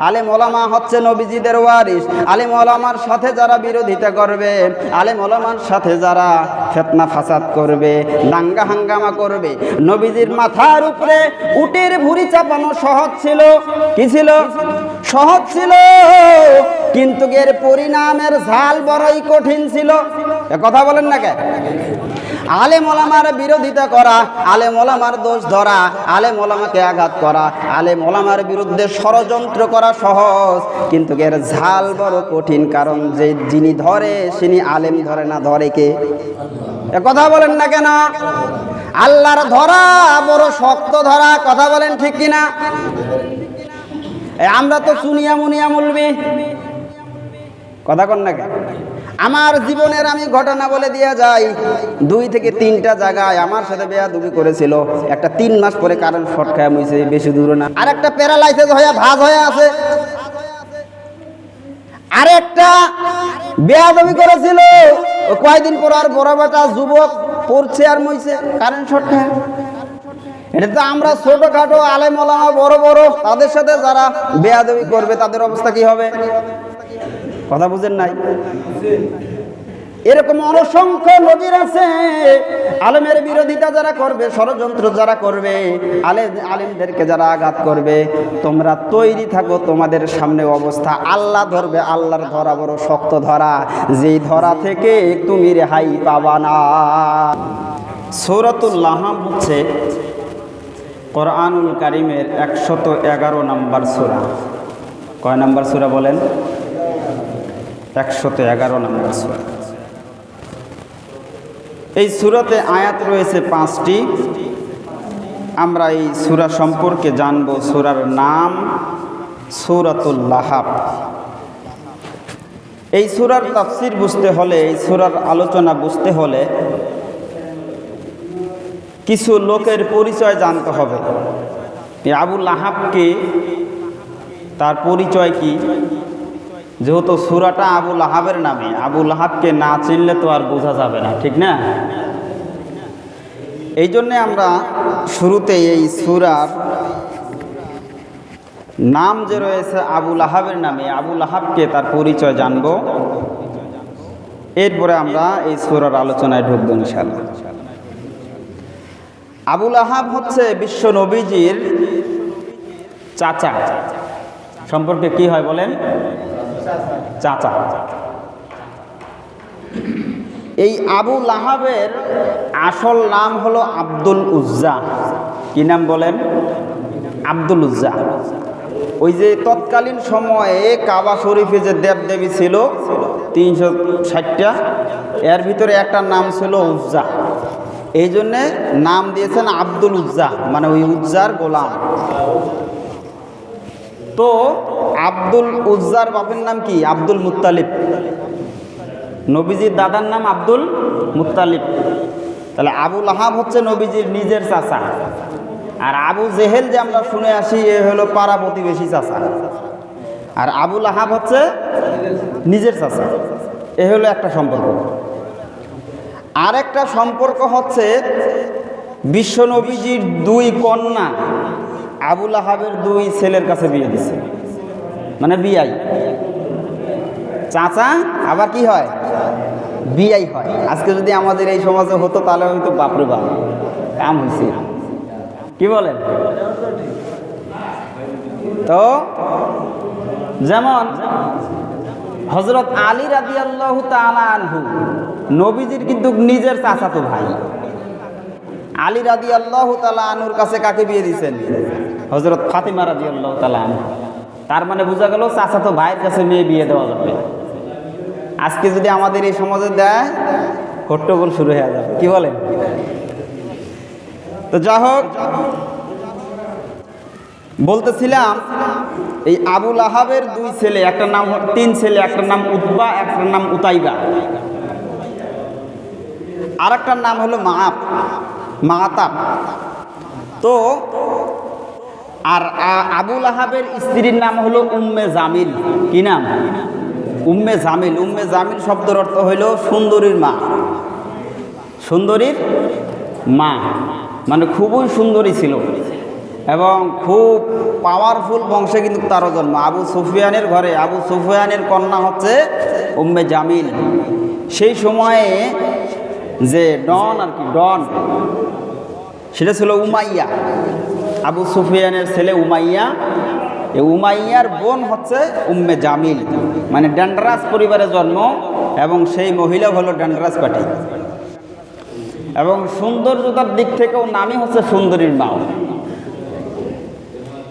আলেম ওলামা হচ্ছে নবীজিদের ওয়ারিস আলেম ওলামার সাথে যারা বিরোধিতা করবে, আলেম ওলামার সাথে যারা ফেতনা ফাসাদ করবে, দাঙ্গা হাঙ্গামা করবে, নবীজির মাথার উপরে উটের ভুড়ি চাপানো সহজ ছিল, কি ছিল? সহজ ছিল। কিন্তু এর পরিণামের ঝাল বড়ই কঠিন ছিল। কথা বলেন না কে? আলেম ওলামার বিরোধিতা করা আলে ওলামার দোষ ধরা আলে ওলামাকে আঘাত করা আলে ওলামার বিরুদ্ধে ষড়যন্ত্র করা সহজ, কিন্তু এর ঝাল বড় কঠিন কারণ যে যিনি ধরে তিনি আলেম ধরে না ধরে কে? কথা বলেন না কেন? আল্লাহর ধরা বড় শক্ত ধরা, কথা বলেন ঠিক কিনা? আমরা তো চুনিয়া মুনিয়া মুলবি। কথা কন না কেন? আমার জীবনের আমি ঘটনা বলে দিয়ে যাই, দুই থেকে তিনটা জায়গায় আমার সাথে বেয়াদুবি করেছিল। একটা তিন মাস পরে কারেন্ট শর্ট খায় মুইছে, বেশি দূরে না। আর একটা প্যারালাইসিস হয়ে ভাজ হয়ে আছে। আরেকটা বেয়াদবি করেছিল। ও কয়দিন পর আর বড় বেটা যুবক পড়ছে আর মইছে কারেন্ট শর্ট খায় এটা তো আমরা ছোটখাটো আলেম ওলামা বড় বড়, তাদের সাথে যারা বেয়াদবি করবে, তাদের অবস্থা কি হবে? কথা বুঝেন নাই? এরকম অসংখ্য নজির আছে। আলেমের বিরোধিতা যারা করবে, ষড়যন্ত্র যারা করবে, আলে আলেমদেরকে যারা আঘাত করবে, তোমরা তৈরি থাকো, তোমাদের সামনে অবস্থা। আল্লাহ ধরবে, আল্লাহর ধরা বড় শক্ত ধরা। যেই ধরা থেকে তুমি রেহাই পাবা না। সৌরতুল্লাহ হচ্ছে কোরআনুল কারিমের একশত এগারো নাম্বার সুরা। কয় নাম্বার সুরা বলেন? একশত এগারো নম্বর সুরা। এই সুরাতে আয়াত রয়েছে পাঁচটি। আমরা এই সুরা সম্পর্কে জানব সুরার নাম সুরাতুল লাহাব। এই সুরার তাফসির বুঝতে হলে, এই সুরার আলোচনা বুঝতে হলে কিছু লোকের পরিচয় জানতে হবে। আবুল লাহাবকে তার পরিচয় কি? যেহেতু সুরাটা আবুল আহাবের নামে আবুল আহাবকে না চিনলে তো আর বোঝা যাবে না, ঠিক না? এই জন্যে আমরা শুরুতে এই সুরার নাম যে রয়েছে আবুল আহাবের নামে আবুল আহাবকে তার পরিচয় জানব। এরপরে আমরা এই সুরার আলোচনায় ঢুকবো ইনশাল্লাহ আবুল আহাব হচ্ছে বিশ্ব নবীজির চাচা। সম্পর্কে কি হয় বলেন? চাচা। এই আবু লাহাবের আসল নাম হলো আব্দুল উজ্জা। কি নাম বলেন? আব্দুল উজ্জা। ওই যে তৎকালীন সময়ে কাবা শরীফে যে দেবদেবী ছিল, তিনশো ষাটটা, এর ভিতরে একটা নাম ছিল উজ্জা। এই জন্যে নাম দিয়েছেন আব্দুল উজ্জা মানে ওই উজ্জার গোলাম। তো আব্দুল উজ্জার বাপের নাম কি? আব্দুল মুত্তালিব। নবীজির দাদার নাম আব্দুল মুত্তালিব। তাহলে আবুল আহাব হচ্ছে নবীজির নিজের চাচা। আর আবু জেহেল যে আমরা শুনে আসি, এ হলো পাড়া প্রতিবেশী চাচা। আর আবুল আহাব হচ্ছে নিজের চাচা। এ হলো একটা সম্পর্ক। আর একটা সম্পর্ক হচ্ছে বিশ্ব নবীজির দুই কন্যা। আবুল আহাবের দুই ছেলের কাছে বিয়ে দিছে। মানে বিয়াই চাচা, আবার কি হয়? বিয়াই হয়। আজকে যদি আমাদের এই সমাজে হতো, তাহলে হয়তো বাপরে বাপ। কাম হয়েছে কি বলেন? তো, যেমন হজরত আলী রাজি আল্লাহ আনহু, নবীজির কিন্তু নিজের চাচা তো ভাই। আলী রাদি আল্লাহ তালা আনুর কাছে কাকে বিয়ে দিয়েছেন হজরত ফাতিমা রাদি আল্লাহ তালা তার মানে বোঝা গেল চাচা তো ভাইয়ের কাছে মেয়ে বিয়ে দেওয়া যাবে। আজকে যদি আমাদের এই সমাজে দেয়, হট্টগোল শুরু হয়ে যাবে। কি বলেন? তো যা হোক, বলতেছিলাম, এই আবুল আহাবের দুই ছেলে, একটা নাম তিন ছেলে, একটা নাম উতবা একটার নাম উতাইবা। আর নাম হলো মাপ মাতাপ তো আর আবুল আহাবের স্ত্রীর নাম হলো উম্মে জামিল। কি নাম? উম্মে জামিল। উম্মে জামিল শব্দের অর্থ হইল সুন্দরীর মা। সুন্দরীর মা। মানে খুবই সুন্দরী ছিল। এবং খুব পাওয়ারফুল বংশে কিন্তু তারও জন্ম। আবু সুফিয়ানের ঘরে, আবু সুফিয়ানের কন্যা হচ্ছে উম্মে জামিল। সেই সময়ে যে ডন আর কি, ডন, সেটা ছিল উমাইয়া। আবু সুফিয়ানের ছেলে উমাইয়া। এই উমাইয়ার বোন হচ্ছে উম্মে জামিল। মানে ড্যান্ড্রাস পরিবারে জন্ম এবং সেই মহিলা হলো ড্যান্ড্রাস পাটি। এবং সৌন্দর্যতার দিক থেকেও নামই হচ্ছে সুন্দরীর মাও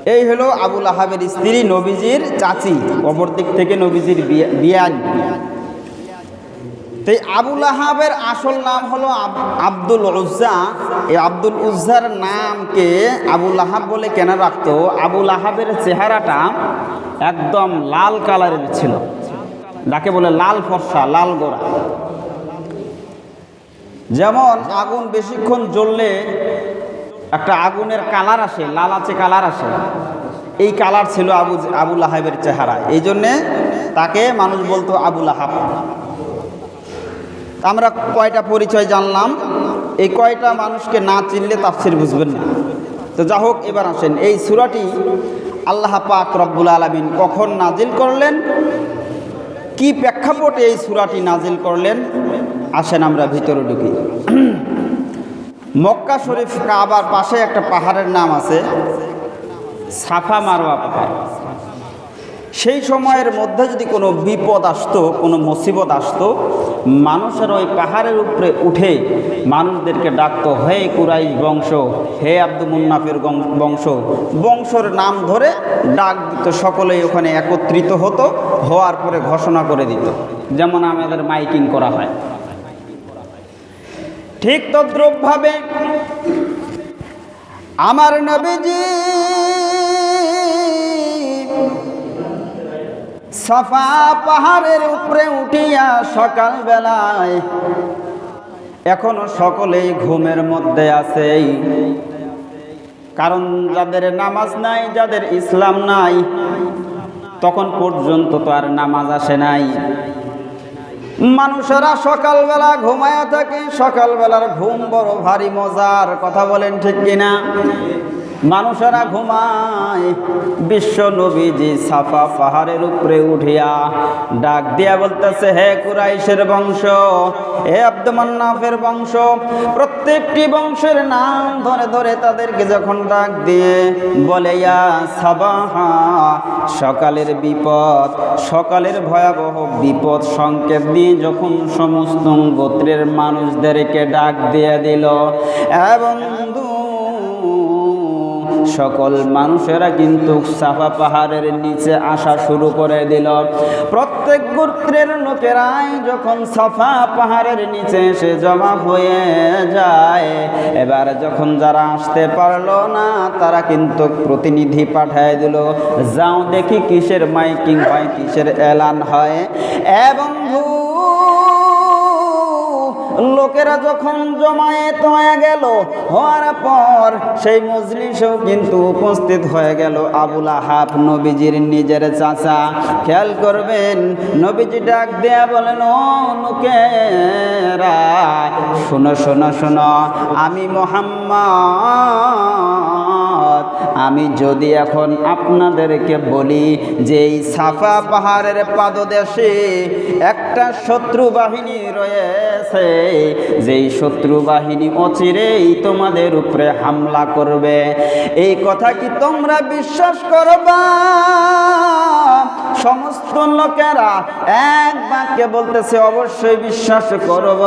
এই হলো আবুল আহাবের স্ত্রী নবীজির চাচি। অপর দিক থেকে নবীজির বিয়া- বিয়ান। তো এই আবুল আহাবের আসল নাম হলো আব- আব্দুল উজ্জা। এই আব্দুল উজ্জার নামকে আবুল আহাব বলে কেন রাখতো? আবুল আহাবের চেহারাটা একদম লাল কালারের ছিল। যাকে বলে লাল ফর্সা, লাল গোড়া। যেমন আগুন বেশিক্ষণ জ্বললে একটা আগুনের কালার আসে, লাল আছে, কালার আসে। এই কালার ছিল আবু আবুল আহাবের চেহারা। এই জন্যে তাকে মানুষ বলতো আবুল আহাব আমরা কয়টা পরিচয় জানলাম। এই কয়টা মানুষকে না চিনলে তাফসির বুঝবেন না। তো যা হোক, এবার আসেন। এই সুরাটি আল্লাহ পাক রব্বুল আলমিন কখন নাজিল করলেন? কি প্রেক্ষাপটে এই সুরাটি নাজিল করলেন? আসেন আমরা ভিতরে ঢুকি। মক্কা শরীফ কাবার পাশে একটা পাহাড়ের নাম আছে সাফা মারোয়া পাহাড়। সেই সময়ের মধ্যে যদি কোনো বিপদ আসতো, কোনো মুসিবত আসতো, মানুষের ওই পাহাড়ের উপরে উঠে মানুষদেরকে ডাকতো, হে কুরাইশ বংশ, হে আব্দুল মুন্নাফের বংশ। বংশর নাম ধরে ডাক দিত, সকলেই ওখানে একত্রিত হতো, হওয়ার পরে ঘোষণা করে দিত, যেমন আমাদের মাইকিং করা হয়। ঠিক তদ্রুপভাবে আমার নবীজি সাফা পাহাড়ের উপরে উঠিয়া সকাল বেলায় এখনও সকলেই ঘুমের মধ্যে আছে কারণ যাদের নামাজ নাই, যাদের ইসলাম নাই, তখন পর্যন্ত তো আর নামাজ আসে নাই। মানুষেরা সকালবেলা ঘুমায়া থাকে, সকালবেলার ঘুম বড় ভারী মজার, কথা বলেন ঠিক কিনা? মানুষেরা ঘুমায়। বিশ্ব নবীজি সাফা পাহাড়ের উপরে উঠিয়া ডাক দিয়া বলতেছে, হে কুরাইশের বংশ, হে আব্দুমান্নাফের বংশ, প্রত্যেকটি বংশের নাম ধরে ধরে তাদেরকে যখন ডাক দিয়ে বলে সাবাহা, সকালের বিপদ, সকালের ভয়াবহ বিপদ সংকেত দিয়ে যখন সমস্ত গোত্রের মানুষদেরকে ডাক দিয়ে দিল এবং সকল মানুষেরা কিন্তু সাফা পাহাড়ের নিচে আসা শুরু করে দিল। প্রত্যেক গোত্রের লোকেরাই যখন সাফা পাহাড়ের নিচে এসে জমা হয়ে যায়, এবার যখন যারা আসতে পারল না, তারা কিন্তু প্রতিনিধি পাঠায় দিল, যাও দেখি কিসের মাইকিং হয়, কিসের এলান হয়। এবং লোকেরা যখন জমায়েত হয়ে গেল, হওয়ার পর সেই মজলিসেও কিন্তু উপস্থিত হয়ে গেল আবুল আহাব নবীজির নিজের চাচা। খেয়াল করবেন, নবীজি ডাক দেয়া বলেন, ও লোকেরা, শোনো শোনো শোনো, আমি মোহাম্মদ আমি যদি এখন আপনাদেরকে বলি যে এই সাফা পাহাড়ের পাদদেশে একটা শত্রু বাহিনী রয়েছে, যেই শত্রু বাহিনী অচিরেই তোমাদের উপরে হামলা করবে। এই কথা কি তোমরা বিশ্বাস করবা? সমস্ত লোকেরা এক বাক্যে বলতেছে, অবশ্যই বিশ্বাস করব।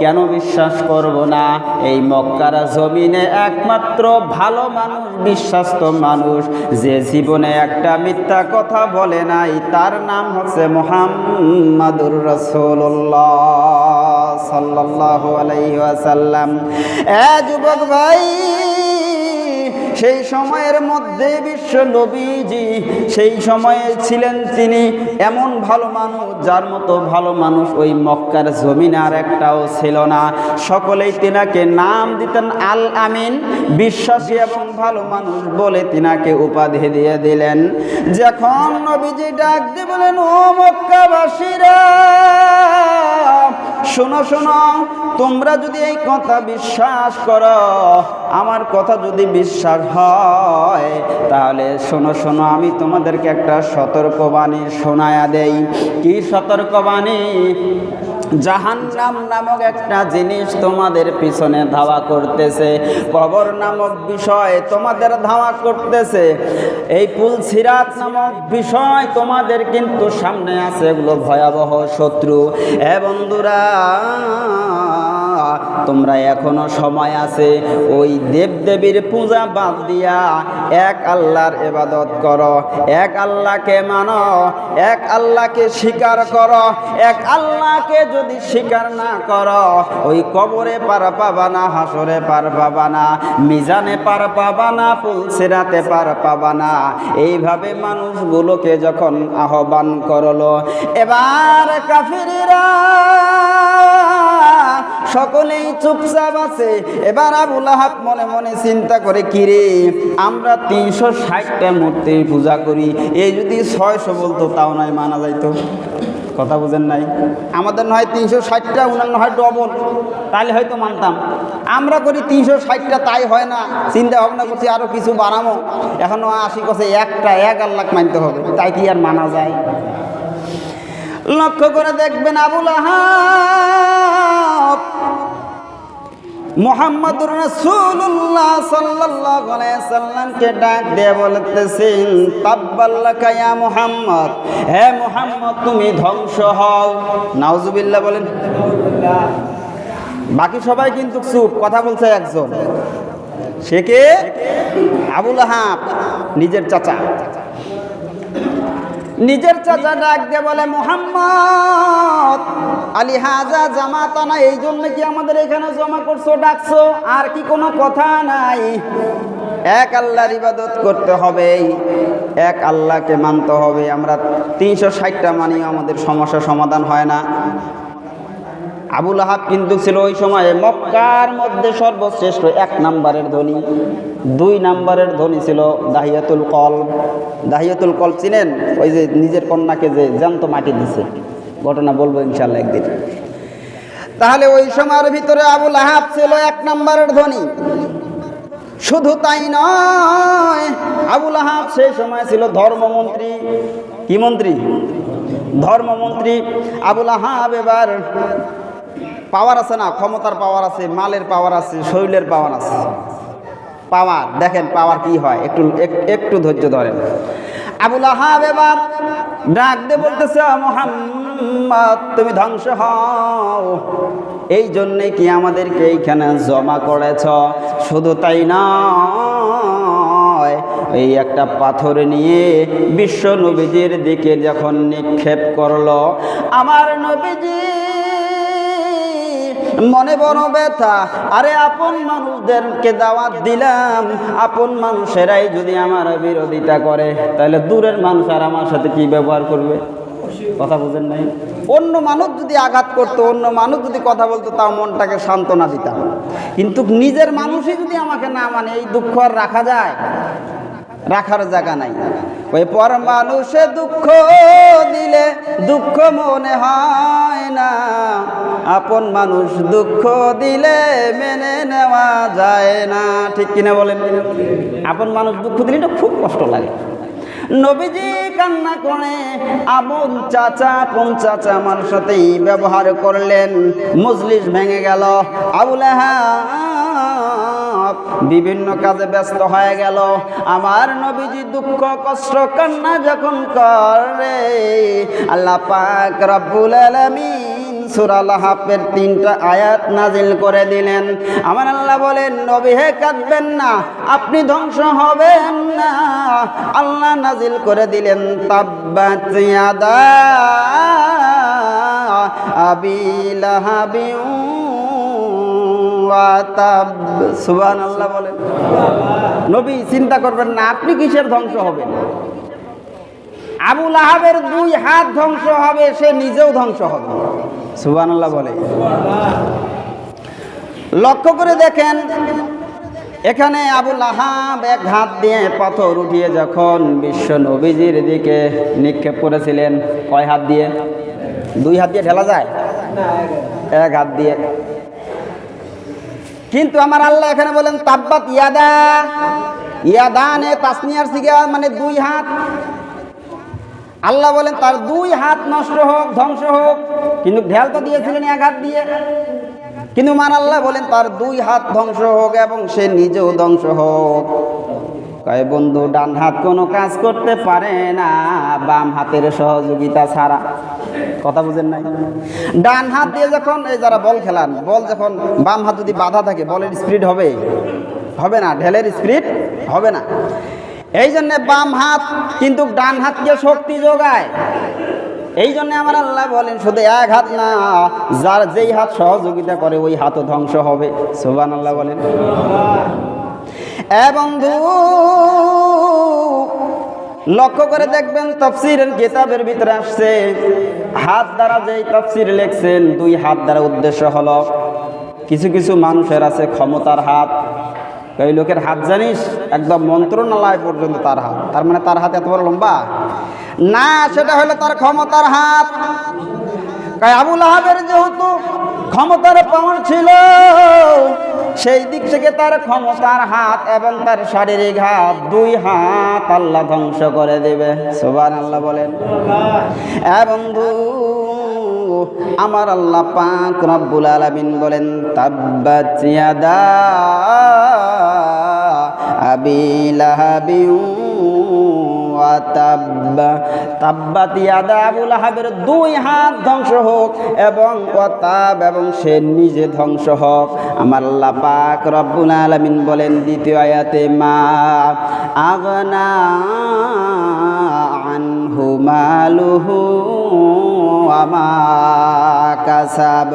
কেন বিশ্বাস করব না? এই মক্কারা জমিনে একমাত্র ভালো মানুষ, বিশ্বাস্ত মানুষ। যে জীবনে একটা মিথ্যা কথা বলে নাই, তার নাম হচ্ছে মোহাম্মদুর রসুল্লাহ সাল্লাহ আলাইহি ওয়াসাল্লাম। এ যুবক ভাই সেই সময়ের মধ্যে বিশ্ব নবীজি, সেই সময়ে ছিলেন তিনি এমন ভালো মানুষ, যার মতো ভালো মানুষ ওই মক্কার জমিন আর একটাও ছিল না। সকলেই তিনাকে নাম দিতেন আল আমিন, বিশ্বাসী এবং ভালো মানুষ বলে তিনাকে উপাধি দিয়ে দিলেন। যখন নবীজি ডাক দিয়ে বলেন ও মক্কাবাসীরা, শোনো শোনো, তোমরা যদি এই কথা বিশ্বাস করো, আমার কথা যদি বিশ্বাস হয়। তাহলে শোনো শোনো, আমি তোমাদেরকে একটা সতর্কবাণী শোনায়া দেই। কি সতর্কবাণী? জাহান্নাম নামক একটা জিনিস তোমাদের পিছনে ধাওয়া করতেছে। কবর নামক বিষয় তোমাদের ধাওয়া করতেছে। এই পুল সিরাত নামক বিষয় তোমাদের কিন্তু সামনে আছে, এগুলো ভয়াবহ শত্রু। এ বন্ধুরা তোমরা এখনও সময় আছে। ওই দেবদেবীর পূজা বাদ দিয়া এক আল্লাহর এবাদত করো, এক আল্লাহকে মানো, এক আল্লাহকে স্বীকার করো, এক আল্লাহকে যদি স্বীকার না করো, ওই কবরে পার পাবা না, হাসরে পার পাবা না, মিজানে পার পাবা না পুলসিরাতে পার পাবা না। এইভাবে মানুষগুলোকে যখন আহ্বান করল, এবার কাফিরিরা সকলেই চুপচাপ আছে। এবার আবুল আহাব মনে মনে চিন্তা করে, কিরে, আমরা তিনশো ষাটটা মূর্তির পূজা করি, এই যদি ছয়শো বলতো, তাও নয় মানা যাইতো। কথা বুঝেন নাই? আমাদের নয়, তিনশো ষাটটা অন্যান্য হয় ডবল। তাহলে হয়তো মানতাম। আমরা করি তিনশো ষাটটা, তাই হয় না। চিন্তা ভাবনা করছি আরও কিছু বানাবো এখনও আশি কথা একটা, এক আল্লাহ মানতে হবে। তাই কি আর মানা যায়? লক্ষ্য করে দেখবেন আবুল আহাব মোহাম্মদুর রাসূলুল্লাহ সাল্লাল্লাহু আলাইহি সাল্লামকে ডাক দিয়ে বলতেছেন, তাব্বাল্লাকা ইয়া মুহাম্মদ, হে মুহাম্মদ, তুমি ধ্বংস হও। নাউজুবিল্লাহ বলেন। বাকি সবাই কিন্তু চুপ, কথা বলছে একজন। সে কে? আবুল আহাব, নিজের চাচা। নিজের চাচা ডাক দিয়ে বলে, মোহাম্মদ, আলী হাজা জামাতানা এই জন্য কি আমাদের এখানে জমা করছ, ডাকছো? আর কি কোনো কথা নাই। এক আল্লাহর ইবাদত করতে হবে, এক আল্লাহকে মানতে হবে। আমরা তিনশো ষাটটা মানিয়ে আমাদের সমস্যা সমাধান হয় না। আবুল আহাব কিন্তু ছিল ওই সময়ে মক্কার মধ্যে সর্বশ্রেষ্ঠ এক নাম্বারের ধনী। দুই নাম্বারের ধনী ছিল দাহিয়াতুল কল দাহিয়াতুল কল চিনেন? ওই যে নিজের কন্যাকে যে জ্যান্ত মাটি দিছে। ঘটনা বলব ইনশাল্লাহ একদিন। তাহলে ওই সময়ের ভিতরে আবুল আহাব ছিল এক নাম্বারের ধনী। শুধু তাই নয় আবুল আহাব সেই সময় ছিল ধর্মমন্ত্রী। কি মন্ত্রী? ধর্মমন্ত্রী আবুল আহাব এবার পাওয়ার আছে না, ক্ষমতার পাওয়ার আছে, মালের পাওয়ার আছে, শৈলের পাওয়ার আছে। পাওয়ার, দেখেন পাওয়ার কি হয়, একটু একটু ধৈর্য ধরেন। আবুল আহাব এবার ডাক দিয়ে বলতেছে মোহাম্মদ, তুমি ধ্বংস হও। এই জন্যে কি আমাদেরকে এইখানে জমা করেছ? শুধু তাই নয়, এই একটা পাথর নিয়ে বিশ্ব নবীজির দিকে যখন নিক্ষেপ করল, আমার নবীজি মনে বড় ব্যথা। আরে আপন মানুষদেরকে দাওয়াত দিলাম। আপন মানুষেরাই যদি আমার বিরোধিতা করে, তাহলে দূরের মানুষ আর আমার সাথে কি ব্যবহার করবে? কথা বুঝেন নাই? অন্য মানুষ যদি আঘাত করতো, অন্য মানুষ যদি কথা বলতো, তাও মনটাকে সান্ত্বনা দিতাম। কিন্তু নিজের মানুষই যদি আমাকে না মানে এই দুঃখ আর রাখা যায় রাখার জায়গা নাই। ওই পর মানুষে দুঃখ দিলে দুঃখ মনে হয় না। আপন মানুষ দুঃখ দিলে মেনে নেওয়া যায় না। ঠিক কিনা বলেন? আপন মানুষ দুঃখ দিলে এটা খুব কষ্ট লাগে। নবীজি কান্না করে আপন চাচা আপন চাচা আমার সাথেই ব্যবহার করলেন? মজলিস ভেঙে গেল। আবুল আহাব বিভিন্ন কাজে ব্যস্ত হয়ে গেল। আমার নবীজি দুঃখ, কষ্ট, কান্না যখন করে। আল্লাহ পাক রব্বুল আলামিন সূরা লাহাবের তিনটা আয়াত নাজিল করে দিলেন। আমার আল্লাহ বলেন, নবী, হে কাঁদবেন না, আপনি ধ্বংস হবেন না। আল্লাহ নাজিল করে দিলেন, তাব্বাত ইয়াদা আবি লাহাবিউ সুবান আল্লাহ বলেন। নবী, চিন্তা করবেন না, আপনি কিসের ধ্বংস হবেন আবুল আহাবের দুই হাত ধ্বংস হবে, সে নিজেও ধ্বংস হবে। সুবান আল্লাহ বলে। লক্ষ্য করে দেখেন, এখানে আবুল আহাব এক হাত দিয়ে পাথর উঠিয়ে যখন বিশ্ব নবীজির দিকে নিক্ষেপ করেছিলেন, কয় হাত দিয়ে? দুই হাত দিয়ে ঠেলা যায়? এক হাত দিয়ে। কিন্তু আমার আল্লাহ এখানে বলেন, তাব্বাত ইয়াদা। ইয়াদানে তাসনিয়ার সিগা মানে দুই হাত। আল্লাহ বলেন, তার দুই হাত নষ্ট হোক, ধ্বংস হোক, কিন্তু ঢেল তো দিয়েছিলেন হাত দিয়ে। কিন্তু মান আল্লাহ বলেন, তার দুই হাত ধ্বংস হোক এবং সে নিজেও ধ্বংস হোক। কয়, বন্ধু, ডান হাত কোনো কাজ করতে পারে না, বাম হাতের সহযোগিতা ছাড়া। কথা বুঝেন নাই? ডান হাত দিয়ে যখন এই যারা বল খেলান, বল যখন বাম হাত যদি বাধা থাকে, বলের স্পিড হবে? হবে না, ঢেলের স্পিড হবে না। এই জন্য বাম হাত কিন্তু ডান হাতকে শক্তি যোগায়। এই জন্য আমার আল্লাহ বলেন, শুধু এক হাত না, যার যেই হাত সহযোগিতা করে, ওই হাতও ধ্বংস হবে। সোবান আল্লাহ বলেন। বন্ধু লক্ষ্য করে দেখবেন তফসিরের কিতাবের ভিতরে আসছে, হাত দ্বারা যেই তফসির লেখছেন, দুই হাত দ্বারা উদ্দেশ্য হলো, কিছু কিছু মানুষের আছে ক্ষমতার হাত। এই লোকের হাত জানিস, একদম মন্ত্রণালয় পর্যন্ত তার হাত। তার মানে তার হাত এত বড় লম্বা? না, সেটা হলো তার ক্ষমতার হাত। আবুল আহাবের যেহেতু ক্ষমতার পাওয়ার ছিল সেই দিক থেকে তার ক্ষমতার হাত এবং তার শারীরিক হাত দুই হাত আল্লাহ ধ্বংস করে দেবে। সোবান আল্লাহ বলেন এবং আমার আল্লাহ পাক রব্বুল আলামিন বলেন, তাব্বাত ইয়াদা আবি লাহাবিউ দুই হাত ধ্বংস হোক এবং এবং সে নিজে ধ্বংস হোক। আমার আল্লাহ রব্বুল আলামিন বলেন দ্বিতীয় আয়াতে, মা আগনা আনহু মালুহু আমা কাসাব।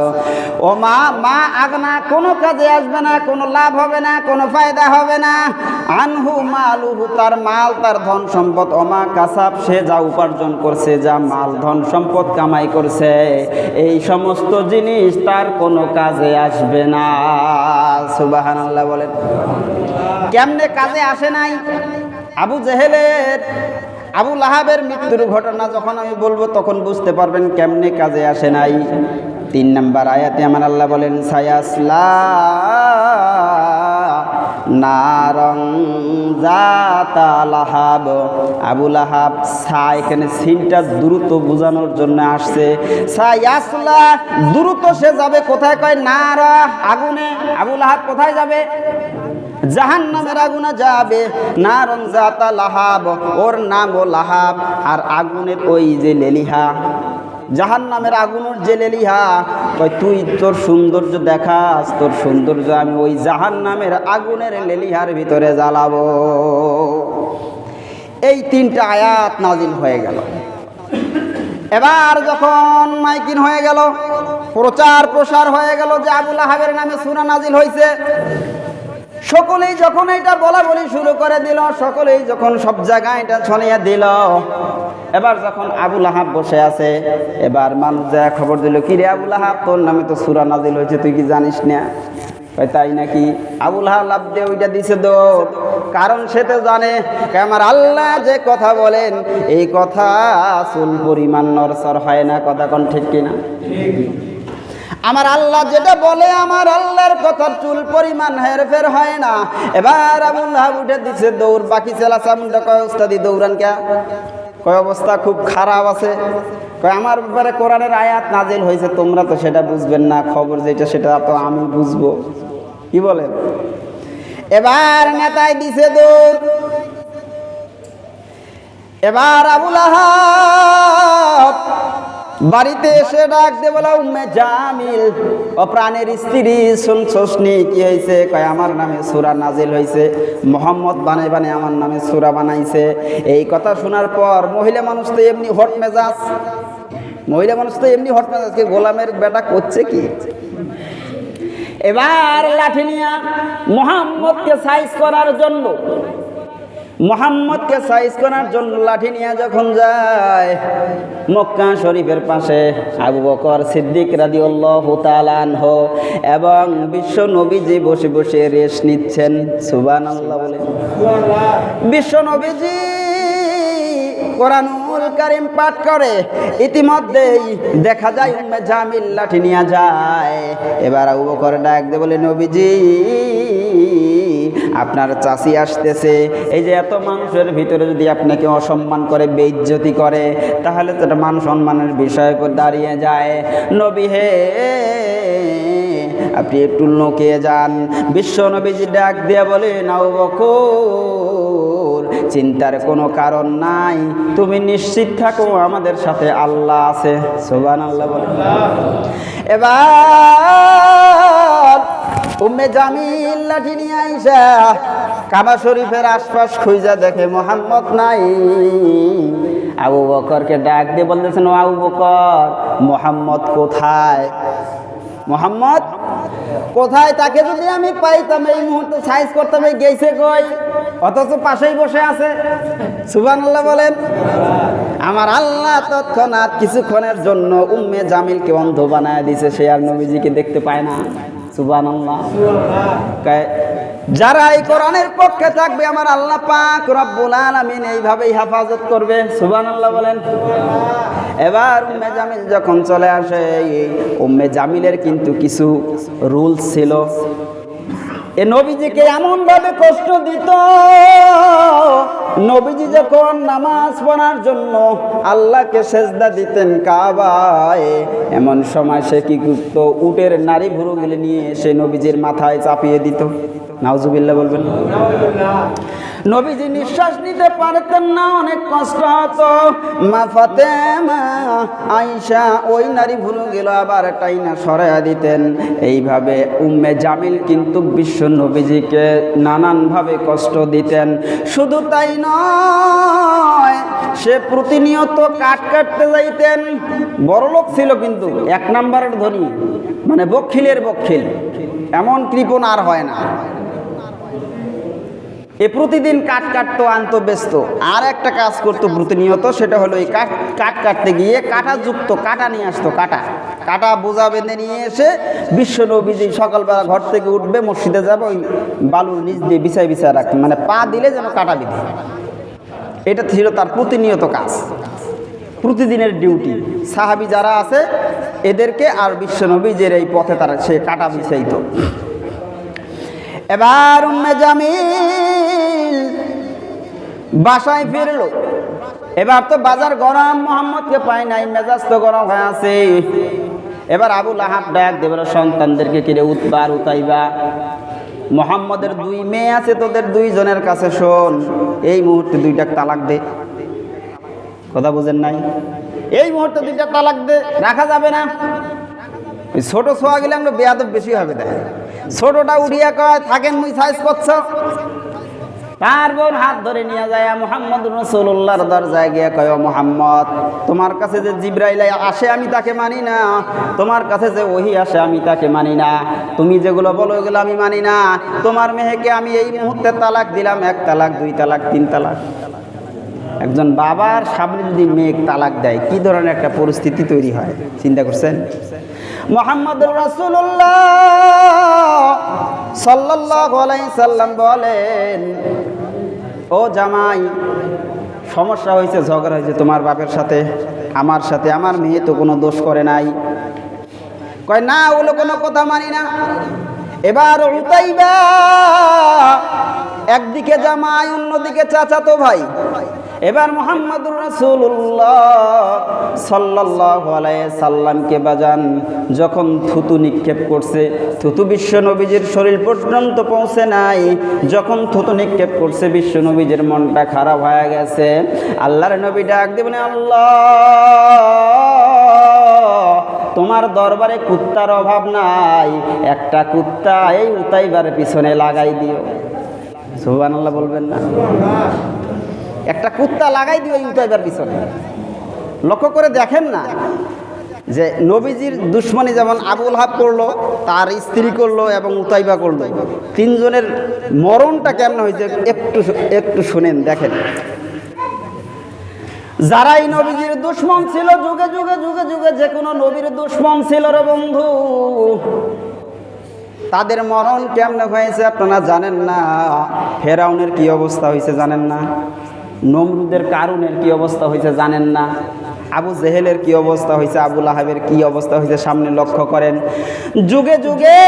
ও মা মা আগনা কোনো কাজে আসবে না, কোনো লাভ হবে না, কোনো ফায়দা হবে না। আনহু মালুহু, তার মাল, তার ধন সম্পদ ওমা কাসাব, সে যা উপার্জন করছে, যা মাল, ধন, সম্পদ কামাই করছে, এই সমস্ত জিনিস তার কোনো কাজে আসবে না। সুবাহান আল্লাহ বলেন। কেমনে কাজে আসে নাই? আবু জেহেলের, আবু লাহাবের মৃত্যুর ঘটনা যখন আমি বলব, তখন বুঝতে পারবেন কেমনে কাজে আসে নাই। তিন নাম্বার আয়াতে আমার আল্লাহ বলেন, সায়াসলা নারং জাতা লাহাব আবু লাহাব সা এখানে সিনটা দ্রুত বোঝানোর জন্য আসছে। সায়াসলা দ্রুত সে যাবে, কোথায় কয়? নারা আগুনে। আবু লাহাব কোথায় যাবে? জাহান নামের আগুনে যাবে। নারন জাতা লাহাব ওর নাম ও লাহাব। আর আগুনের ওই যে লেলিহা। জাহান নামের আগুনের যে লেলিহা কই তুই তোর সৌন্দর্য দেখাস তোর সৌন্দর্য আমি ওই জাহান নামের আগুনের লেলিহার ভিতরে জ্বালাবো। এই তিনটা আয়াত নাজিল হয়ে গেল। এবার যখন মাইকিন হয়ে গেল প্রচার প্রসার হয়ে গেল যে আবুল আহাবের নামে সুরা নাজিল হয়েছে সকলেই যখন এটা বলা বলি শুরু করে দিল, সকলেই যখন সব জায়গায় এটা ছড়িয়ে দিল, এবার যখন আবুল আহাব বসে আছে, এবার মানুষ যা খবর দিল, কি রে আবুল আহাব তোর নামে তো সুরা নাজিল হয়েছে, তুই কি জানিস না? তাই নাকি? আবুল লাভ দিয়ে ওইটা দিছে দৌড় কারণ সে তো জানে আমার আল্লাহ যে কথা বলেন, এই কথা চুল পরিমাণ নরসর হয় না, কথা কোন ঠিক কিনা? আমার আল্লাহ যেটা বলে, আমার আল্লাহর কথার চুল পরিমাণ হেরফের হয় না। এবার আবুল হাব উঠে দিচ্ছে দৌড়, বাকি চেলা চামুন্ডা কয়, ওস্তাদি, দৌড়ান কে? কয়, অবস্থা খুব খারাপ আছে। কয়, আমার ব্যাপারে কোরআনের আয়াত নাজিল হয়েছে, তোমরা তো সেটা বুঝবেন না, খবর যেটা, সেটা তো আমি বুঝব। কি বলেন এবার নেতায় দিছে দৌড়। এবার আবুল আহাব বাড়িতে এসে ডাক দে বলা, উম্মে জামিল। ও প্রাণের স্ত্রী শুনছস নি কি হয়েছে কয়, আমার নামে সুরা নাজিল হয়েছে মোহাম্মদ বানাই বানাই আমার নামে সুরা বানাইছে। এই কথা শোনার পর মহিলা মানুষ তো এমনি হট মেজাজ। মহিলা মানুষ তো এমনি হট মেজাজ, কি গোলামের বেটা করছে কি? এবার লাঠি নিয়ে মোহাম্মদকে সাইজ করার জন্য মোহাম্মদকে সাইজ করার জন্য লাঠি নিয়ে যখন যায়, মক্কা শরীফের পাশে আবু বকর সিদ্দিক রাদি তালানহ এবং বিশ্ব নবীজি বসে বসে রেশ নিচ্ছেন। সুবান বলে। বিশ্ব নবীজি কোরআনুল কারিম পাঠ করে, ইতিমধ্যেই দেখা যায় উম্মে জামিল লাঠি নিয়ে যায়। এবার আবু বকর ডাক দে বলে, নবীজি, আপনার চাষি আসতেছে। এই যে এত মানুষের ভিতরে যদি আপনাকে অসম্মান করে, বেইজ্জতি করে, তাহলে তো মান সম্মানের বিষয় দাঁড়িয়ে যায়। নবী হে, আপনি একটু লোকে যান। বিশ্ব নবীজি ডাক দিয়ে বলে নাও বকর চিন্তার কোনো কারণ নাই। তুমি নিশ্চিত থাকো আমাদের সাথে আল্লাহ আছে। সোবান আল্লাহ বলে। এবার উম্মে জামিল লাঠি নিয়ে আইসা কাবা শরীফের আশপাশ খুঁজা দেখে মোহাম্মদ নাই। আবু বকরকে ডাক দিয়ে বলতেছেন আবু বকর, মোহাম্মদ কোথায়? মোহাম্মদ? কোথায়? তাকে যদি আমি পাইতাম, এই মুহূর্তে সাইজ করতাম, এই গেছে কই? অথচ পাশেই বসে আছে। সুবান আল্লাহ বলেন। আমার আল্লাহ তৎক্ষণাৎ কিছুক্ষণের জন্য উম্মে জামিলকে অন্ধ বানায় দিছে, সে আর নবীজিকে দেখতে পায় না। সুবান আল্লাহ যারা এই কোরআনের পক্ষে থাকবে, আমার আল্লাহ পাক রব্বুল আলামিন এইভাবেই হেফাজত করবে। সুবহানাল্লাহ বলেন। এবার উম্মে জামিল যখন চলে আসে উম্মে জামিলের কিন্তু কিছু রুলস ছিল। এ নবীজিকে এমন ভাবে কষ্ট দিত, নবীজি যখন নামাজ পড়ার জন্য আল্লাহকে সেজদা দিতেন কাবায়, এমন সময় সে কি করত? উটের নারী ভুরুগুলি নিয়ে এসে নবীজির মাথায় চাপিয়ে দিত। নাউজুবিল্লাহ বলবেন। নবীজি নিঃশ্বাস নিতে পারতেন না, অনেক কষ্ট হতো। মা ফাতেমা আইসা ওই নারী ভুরু গেল, আবার টাইনা সরাইয়া দিতেন। এইভাবে উম্মে জামিল কিন্তু বিশ্ব নবীজিকে নানানভাবে কষ্ট দিতেন। শুধু তাই নয়, সে প্রতিনিয়ত কাট কাটতে যাইতেন। বড়লোক ছিল কিন্তু, এক নাম্বারের ধনী মানে বক্ষিলের বক্ষিল এমন কৃপণ আর হয় না। এ প্রতিদিন কাঠ কাটতো, আনতো ব্যস্ত আর একটা কাজ করতো প্রতিনিয়ত, সেটা হলো এই কাঠ কাঠ কাটতে গিয়ে কাটা যুক্ত কাটা নিয়ে আসতো, কাটা। কাটা বোঝা বেঁধে নিয়ে এসে বিশ্ব নবীজি সকালবেলা ঘর থেকে উঠবে, মসজিদে যাবে, ওই বালুর নিচ দিয়ে বিছাই বিছায় রাখতেন মানে পা দিলে যেন কাটা বিধে এটা ছিল তার প্রতিনিয়ত কাজ। প্রতিদিনের ডিউটি। সাহাবি যারা আছে, এদেরকে আর বিশ্ব নবীজের এই পথে তারা সে কাটা বিছাইতো। এবার উম্মে জামিল বাসায় ফিরলো। এবার তো বাজার গরম, মোহাম্মদকে পায় নাই, মেজাজ তো গরম হয়ে আছে। এবার আবুল আহাব ডাক দেবের সন্তানদেরকে কিরে উৎবার উতাইবা? মোহাম্মদের দুই মেয়ে আছে, তোদের দুইজনের কাছে শোন। এই মুহূর্তে দুইটা তালাক দে। কথা বুঝেন নাই? এই মুহূর্তে দুইটা তালাক দে, রাখা যাবে না। ছোট ছোয়া গেলে আমরা বেয়াদব বেশি হবে দেয় ছোটটা উড়িয়া কয়, থাকেন মুই সাইজ করছ? তার বোন হাত ধরে নিয়ে যায় মোহাম্মদ রসুল্লাহর দরজায় গিয়ে কয় মোহাম্মদ, তোমার কাছে যে জিব্রাইল আসে আমি তাকে মানি না, তোমার কাছে যে ওহি আসে আমি তাকে মানি না, তুমি যেগুলো বলো ওগুলো আমি মানি না, তোমার মেয়েকে আমি এই মুহূর্তে তালাক দিলাম, এক তালাক, দুই তালাক, তিন তালাক। একজন বাবার সামনে যদি মেয়ে তালাক দেয়, কি ধরনের একটা পরিস্থিতি তৈরি হয়? চিন্তা করছেন? মোহাম্মদ রাসুল্লাহ সাল্লাহ সাল্লাম বলেন, ও জামাই, সমস্যা হয়েছে ঝগড়া হয়েছে তোমার বাপের সাথে, আমার সাথে, আমার মেয়ে তো কোনো দোষ করে নাই। কয়, না ওগুলো কোনো কথা মানি না। এবার উতাইবা, একদিকে জামাই, অন্যদিকে চাচাতো ভাই। এবার মোহাম্মদুর রাসূলুল্লাহ সাল্লাল্লাহু আলাইহি সাল্লামকে বাজান, যখন থুতু নিক্ষেপ করছে, থুতু বিশ্ব নবীজির শরীর পর্যন্ত পৌঁছে নাই, যখন থুতু নিক্ষেপ করছে, বিশ্ব নবীজির মনটা খারাপ হয়ে গেছে। আল্লাহর নবী ডাক দেবেন, আল্লাহ, তোমার দরবারে কুত্তার অভাব নাই, একটা কুত্তা এই উতাইবার পিছনে লাগাই দিও। সুবান আল্লাহ বলবেন না। একটা কুত্তা লাগাই দিও এই উতাইবার পিছনে। লক্ষ্য করে দেখেন না যে নবীজির দুশ্মনী যেমন আবুল হাব করল, তার স্ত্রী করল এবং উতাইবা করল। তিনজনের মরণটা কেমন হয়েছে একটু একটু শুনেন, দেখেন। যারাই নবীজির দুশ্মন ছিল, যুগে যুগে যুগে যুগে যে কোনো নবীর দুশ্মন ছিল রে বন্ধু। তাদের মরণ কেমনে হয়েছে আপনারা জানেন না? ফেরাউনের কি অবস্থা হয়েছে জানেন না? নমরুদের কারণের কি অবস্থা হয়েছে জানেন না? আবু জেহেলের কি অবস্থা হয়েছে? আবুল আহাবের কি অবস্থা হয়েছে? সামনে লক্ষ্য করেন। যুগে যুগে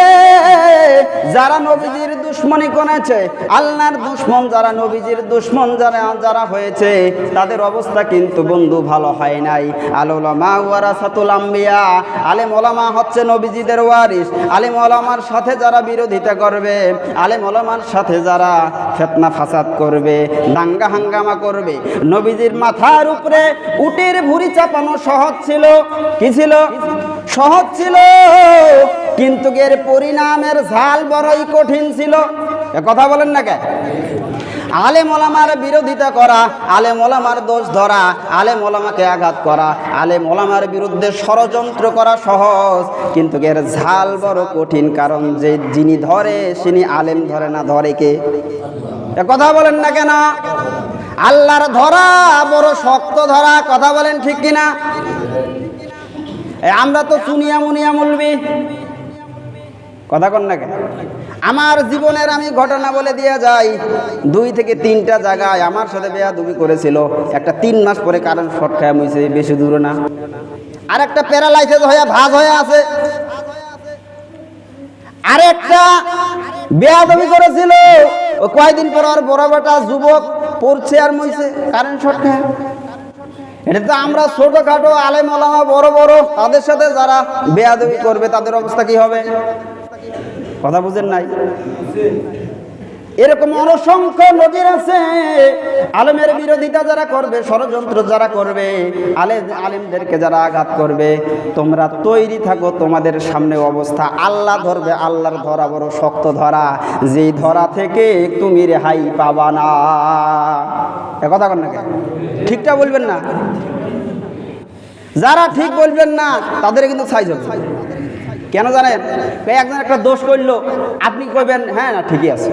যারা নবীজির দুশ্মনী করেছে আল্লাহর দুশ্মন যারা, নবীজির দুশ্মন যারা যারা হয়েছে, তাদের অবস্থা কিন্তু বন্ধু ভালো হয় নাই। আলোলামা ওয়ারাসাতুল আম্বিয়া, আলেম ওলামা হচ্ছে নবীজিদের ওয়ারিস আলেম ওলামার সাথে যারা বিরোধিতা করবে, আলেম ওলামার সাথে যারা ফেতনা ফাসাদ করবে, দাঙ্গা হাঙ্গামা করবে, নবীজির মাথার উপরে উটের ভুড়ি চাপানো সহজ ছিল। কি ছিল? সহজ ছিল। কিন্তু এর পরিণামের ঝাল বড়ই কঠিন ছিল? কথা বলেন না কে? আলেম ওলামার বিরোধিতা করা, আলেম ওলামার দোষ ধরা আলে ওলামাকে আঘাত করা আলে মোলামার বিরুদ্ধে ষড়যন্ত্র করা সহজ। কিন্তু এর ঝাল বড় কঠিন, কারণ যে যিনি ধরে তিনি আলেম ধরে না ধরে কে? কথা বলেন না কেন? আল্লাহর ধরা, বড় শক্ত ধরা, কথা বলেন ঠিক কিনা? আমরা তো চুনিয়া মুনিয়া মুলবি। কথা কন না কেন? আমার জীবনের আমি ঘটনা বলে দিয়ে যাই, দুই থেকে তিনটা জায়গায় আমার সাথে বেয়াদুবি করেছিল। একটা তিন মাস পরে কারণ শর্ট খায় মুইছে, বেশি দূরে না। আর একটা প্যারালাইসিস হয়ে ভাজ হয়ে আছে। আরেকটা বেয়াদবি করেছিল। ও কয়দিন পর আর বড় বেটা যুবক পড়ছে আর মইছে কারেন্ট শর্ট খায় এটা তো আমরা ছোটখাটো আলেম ওলামা বড় বড়, তাদের সাথে যারা বেয়াদবি করবে, তাদের অবস্থা কি হবে? কথা বুঝেন নাই? এরকম অসংখ্য নজির আছে। আলেমের বিরোধিতা যারা করবে, ষড়যন্ত্র যারা করবে, আলে আলেমদেরকে যারা আঘাত করবে, তোমরা তৈরি থাকো, তোমাদের সামনে অবস্থা। আল্লাহ ধরবে, আল্লাহর ধরা বড় শক্ত ধরা। যেই ধরা থেকে তুমি রেহাই পাবা না। কথা কর না? ঠিকটা বলবেন না? যারা ঠিক বলবেন না, তাদের কিন্তু সাইজ হবে। কেন জানেন? একজন একটা দোষ করল, আপনি কইবেন হ্যাঁ না, ঠিকই আছে।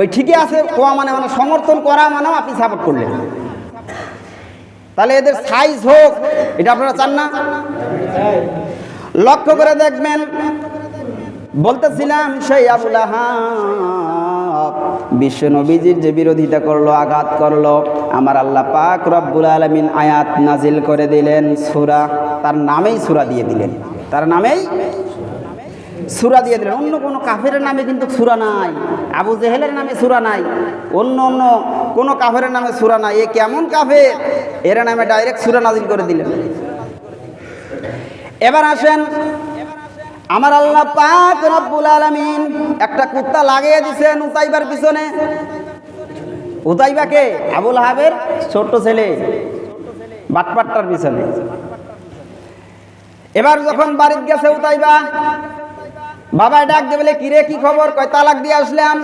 ওই ঠিকই আছে কোয়া মানে মানে সমর্থন করা মানেও আপনি সাপোর্ট করলেন। তাহলে এদের সাইজ হোক, এটা আপনারা চান না? লক্ষ্য করে দেখবেন, বলতেছিলাম, সেই আবুল বিশ্ব নবীজির যে বিরোধিতা করল, আঘাত করল, আমার আল্লাহ পাক রব্বুল আলমিন আয়াত নাজিল করে দিলেন সুরা, তার নামেই সুরা দিয়ে দিলেন। তার নামেই সুরা দিয়ে দিলেন। অন্য কোনো কাফের নামে কিন্তু সুরা নাই। আবু জেহেলের নামে সুরা নাই। অন্য অন্য কোনো কাফের নামে সুরা নাই। এ কেমন কাফের? এর নামে ডাইরেক্ট সুরা নাজিল করে দিলেন। এবার আসেন, আমার আল্লাহ পাক রব্বুল আলামিন একটা কুত্তা লাগিয়ে দিছেন উতাইবার পিছনে। উতাইবাকে আবুল হাবের ছোট্ট ছেলে। বাটপাট্টার পিছনে। এবার যখন বাড়ির গেছে উতাইবা বাবা ডাক দিয়ে বলে, কিরে, কি খবর? কয়, তালাক দিয়ে আসলাম।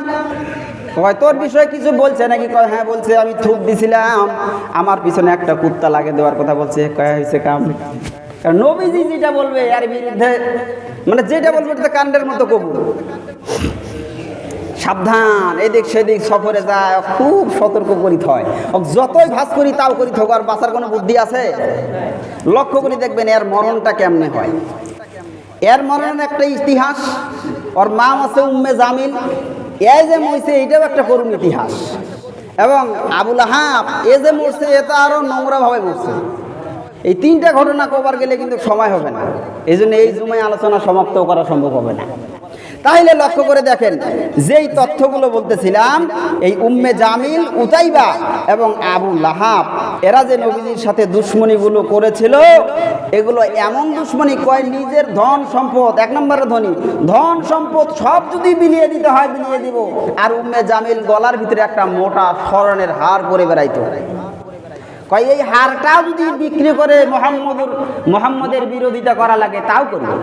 কয়, তোর বিষয়ে কিছু বলছে নাকি? কয় হ্যাঁ বলছে, আমি থুপ দিছিলাম। আমার পিছনে একটা কুত্তা লাগে দেওয়ার কথা বলছে। কয় হয়েছে কাম। কারণ নবীজি যেটা বলবে, এর বিরুদ্ধে মানে যেটা বলবে এটা কাণ্ডের মতো কবু সাবধান, এদিক সেদিক সফরে যায়, খুব সতর্ক করিত হয়। যতই ভাস করি, তাও করি থাকো আর বাঁচার কোনো বুদ্ধি আছে? লক্ষ্য করে দেখবেন, এর মরণটা কেমনে হয়? এর মরণের একটা ইতিহাস, ওর মা আছে উম্মে জামিন এ যে মরছে, এটাও একটা করুণ ইতিহাস। এবং আবুল আহাব, এ যে মরছে এটা আরও নোংরাভাবে মরছে। এই তিনটা ঘটনা কবার গেলে কিন্তু সময় হবে না। এই জন্য এই জুমায় আলোচনা সমাপ্ত করা সম্ভব হবে না। তাহলে লক্ষ্য করে দেখেন, যেই তথ্যগুলো বলতেছিলাম, এই উম্মে জামিল, উতাইবা এবং আবু লাহাব, এরা যে নবীজির সাথে দুশ্মনীগুলো করেছিল, এগুলো এমন দুশ্মনী কয়, নিজের ধন সম্পদ, এক নম্বরের ধনী, ধন সম্পদ সব যদি বিলিয়ে দিতে হয়, বিলিয়ে দিব। আর উম্মে জামিল গলার ভিতরে একটা মোটা স্মরণের হার পরে বেড়াইতো। কয়, এই হারটাও যদি বিক্রি করে মোহাম্মদুর, মোহাম্মদের বিরোধিতা করা লাগে, তাও করবে